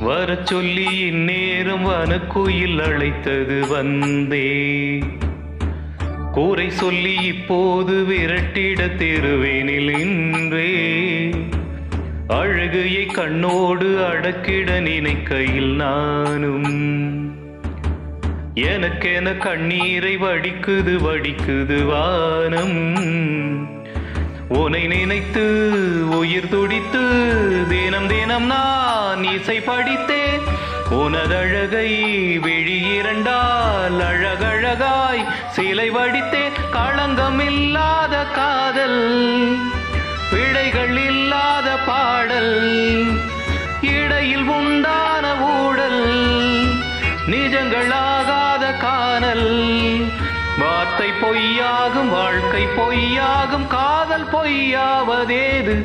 வரச் சொல்லி இந்நேரம் வனக்குயில் அழைத்தது வந்தே. கூரை சொல்லி இப்போது விரட்டிட தெருவேனில் நின்றே. அழகையை கண்ணோடு அடக்கிட நினைக்கையில் நானும். எனக்கென கண்ணீரை வடிக்குது வடிக்குது வானம். உனை நினைத்து உயிர் துடித்து தினம் தினம் நான் இசை படித்தேன். உனதழகை விழி இரண்டால் அழகழகாய் சிலை வடித்தேன். களங்கம் இல்லாத காதல் பிழைகள் இல்லாத பாடல் இடையில் உண்டான ஊடல் நிஜங்களாகாத காணல். வார்த்தை பொய்யாகும் வாழ்க்கை பொய்யாகும் காதல் பொய்யாவதேது?